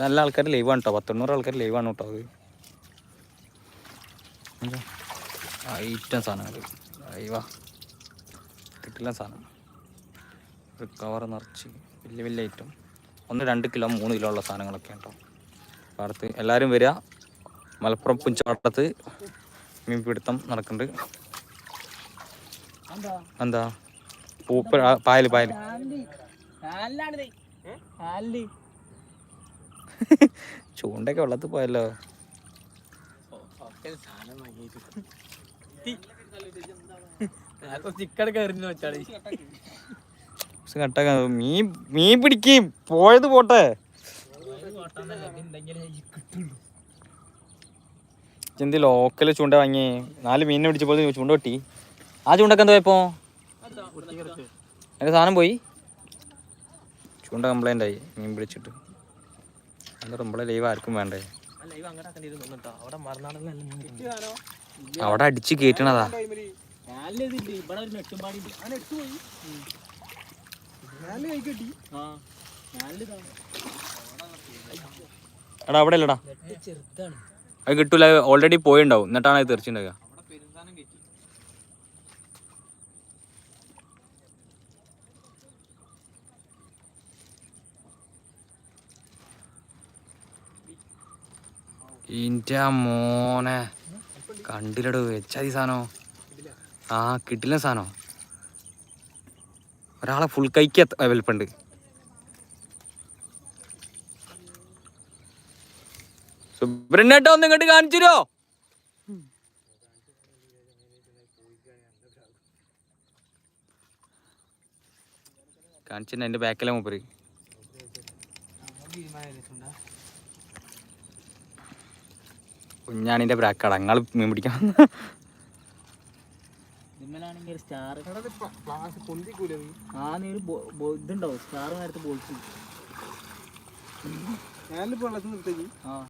നല്ല ആൾക്കാർ ലൈവാണ് കേട്ടോ പത്തൊണ്ണൂറ് ആൾക്കാർ ആണ് കേട്ടോ അത്. ഐറ്റം സാധനങ്ങൾ അയ്യവാ കിട്ടില്ല സാധനം. ഒരു കവർ നിറച്ച് വലിയ വലിയ ഐറ്റം ഒന്ന് രണ്ട് കിലോ മൂന്ന് കിലോ ഉള്ള സാധനങ്ങളൊക്കെ ഉണ്ടോ പാടത്ത് എല്ലാവരും വരിക മലപ്പുറം പുഞ്ചാട്ടത്ത് മീൻ പിടുത്തം നടക്കുന്നുണ്ട്. എന്താ? പൂപ്പ പായൽ പായൽ ചൂണ്ടൊക്കെ വെള്ളത്തിൽ പോയല്ലോ. കട്ടൊക്കെ മീൻ മീൻ പിടിക്കും. പോയത് പോട്ടെ. എന്ത് ലോക്കൽ ചൂണ്ട വാങ്ങി നാല് മീനിനെ പിടിച്ചപ്പോൾ ചൂണ്ട പൊട്ടി. ആ ചൂണ്ടൊക്കെ എന്താ ഇപ്പോ എന്റെ സാധനം പോയി. ചൂണ്ട കംപ്ലൈന്റ് ആയി. മീൻ പിടിച്ചിട്ട്. നമ്മളെ ലൈവ് ആർക്കും വേണ്ടേ? അവിടെ അടിച്ച് കേറ്റണതാ എടാ അവിടെ അല്ലടാ. ചെറുതാണ്. അത് കിട്ടൂല ഓൾറെഡി പോയിണ്ടാവും. എന്നിട്ടാണ് അത് തെറിച്ചിട്ടുണ്ടാവുക ഇന്റെ മോനെ. കണ്ടില്ലടോ വെച്ചാതി സാധനോ. ആ കിട്ടില്ല സാധനോ. ഒരാളെ ഫുൾ കൈക്ക് വലുപ്പുണ്ട്. സുബ്രണ്ണേട്ടോ ഒന്ന് ഇങ്ങോട്ട് കാണിച്ചിരോ കാണിച്ചിട്ടുണ്ട് എന്റെ ബാക്കിലെ മൂപ്പര്. കുഞ്ഞാണിന്റെ ബ്രാക്കാണ് അങ്ങൾ മീൻ പിടിക്കാൻ നിമ്മലാണെങ്കിൽ സ്റ്റാർ ആ നീ? ഒരു ഇതുണ്ടാവും. സ്റ്റാർ നേരത്തെ ബോൾസ് ഞാനിപ്പോ വെള്ളത്തിൽ നിർത്തേക്ക് ആ.